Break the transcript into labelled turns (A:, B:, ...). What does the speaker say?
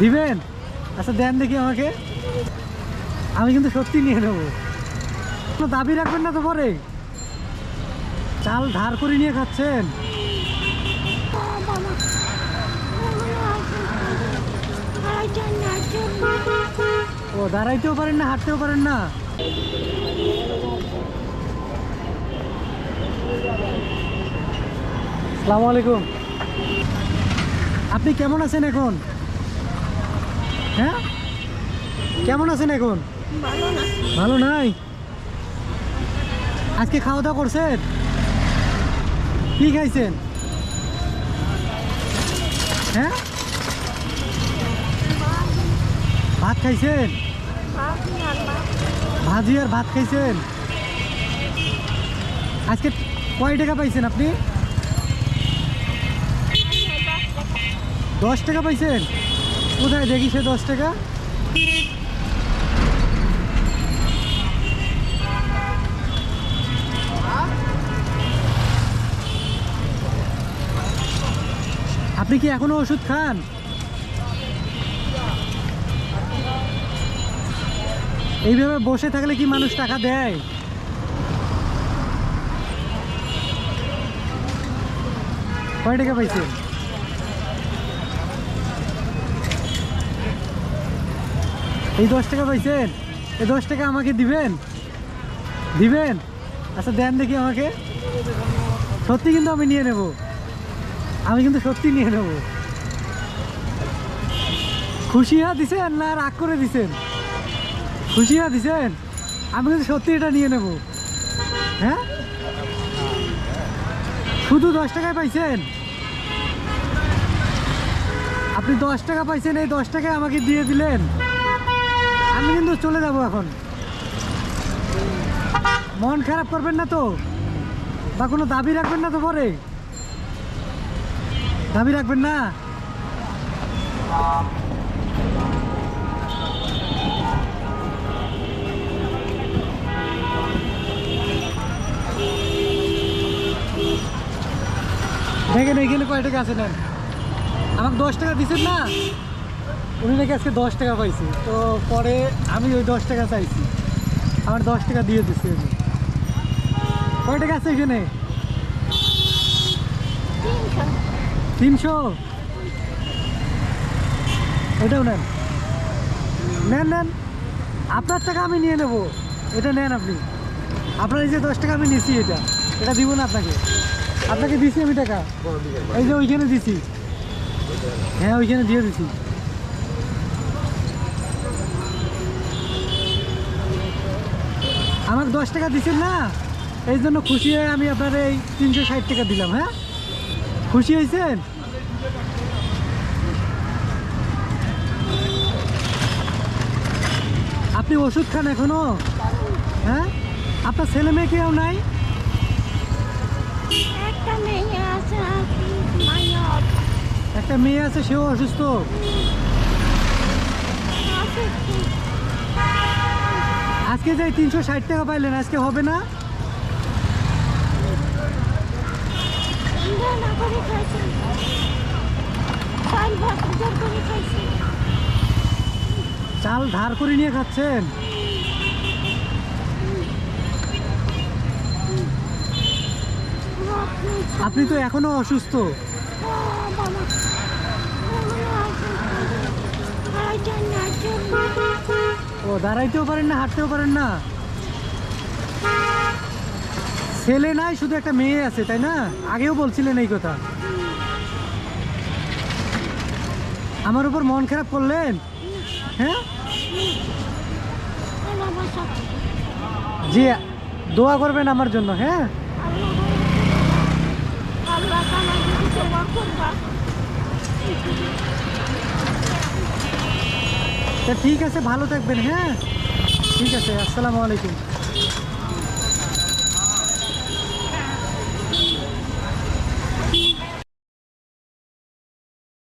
A: দিবেন আচ্ছা দেন দেখি আমাকে। আমি কিন্তু সত্যি নিয়ে নেব। কোনো দাবি রাখবেন না তো পরে। চাল ধার করে নিয়ে খাচ্ছেন। ও, দাঁড়াইতেও পারেন না, হাঁটতেও পারেন না। সালামু আলাইকুম। আপনি কেমন আছেন এখন? হ্যাঁ? কেমন আছেন এখন? ভালো নাই? আজকে খাওয়া দাওয়া করছেন? কি খাইছেন? হ্যাঁ? ভাত খাইছেন? ভাজি আর ভাত খাইছেন? আজকে কয় টাকা পাইছেন আপনি? দশ টাকা পাইছেন? কোথায়? দেখি সে দশ টাকা। আপনি কি এখনও ওষুধ খান? এইভাবে বসে থাকলে কি মানুষ টাকা দেয়? কয় টাকা পাইছেন? এই দশ টাকা পাইছেন? এই দশ টাকা আমাকে দিবেন? দিবেন? আচ্ছা দেন দেখি আমাকে। সত্যি কিন্তু আমি নিয়ে নেব। আমি কিন্তু সত্যি নিয়ে নেব। খুশি হা দিছেন না রাগ করে দিছেন? খুশি হা দিছেন? আমি কিন্তু সত্যি এটা নিয়ে নেব। হ্যাঁ? শুধু দশ টাকায় পাইছেন? আপনি দশ টাকা পাইছেন, এই দশ টাকায় আমাকে দিয়ে দিলেন? আমি কিন্তু চলে যাব এখন। মন খারাপ করবেন না তো? বা কোনো দাবি রাখবেন না তো পরে? দাবি রাখবেন না? দেখেন, এখানে কয় টাকা আছে নেন? আমাকে দশ টাকা দিচ্ছেন না? উনি নাকি আজকে দশ টাকা পাইছে। তো পরে আমি ওই দশ টাকা চাইছি। আমার দশ টাকা দিয়ে দিচ্ছি উনি। কয় টাকা আছে এখানে? তিনশো। এটাও নেন। নেন নেন। আপনার টাকা আমি নিয়ে নেব। এটা নেন আপনি। আপনার এই যে দশ টাকা আমি নিছি এটা। এটা দিব না আপনাকে। আপনাকে দিছি আমি টাকা। এই যে ওইখানে দিছি। হ্যাঁ ওইখানে দিয়ে দিছি। আমার দশ টাকা দিচ্ছেন না? এই জন্য খুশি হয়ে আমি আপনার এই তিনশো ষাট টাকা দিলাম হ্যাঁ? খুশি হয়েছেন? আপনি ওষুধ খান এখনও হ্যাঁ? আপনার ছেলে মেয়ে কেউ নাই?
B: একটা মেয়ে আছে
A: সেও অসুস্থ
B: আছে কি
A: আজকে যে তিনশো ষাট টাকা পাইলেন আজকে হবে না?
B: চাল
A: ধার করে নিয়ে খাচ্ছেন? আপনি তো এখনও অসুস্থ
B: ও বাবা আইটা না জন্য
A: ও দাঁড়াইতেও পারেন না, হাঁটতেও পারেন না। ছেলে নাই, শুধু একটা মেয়ে আছে, তাই না? আগেও বলছিলেন এই কথা। আমার উপর মন খারাপ করলেন? হ্যাঁ? জি, দোয়া করবেন আমার জন্য হ্যাঁ? ঠিক আছে ভালো থাকবেন হ্যাঁ ঠিক আছে আসসালামু আলাইকুম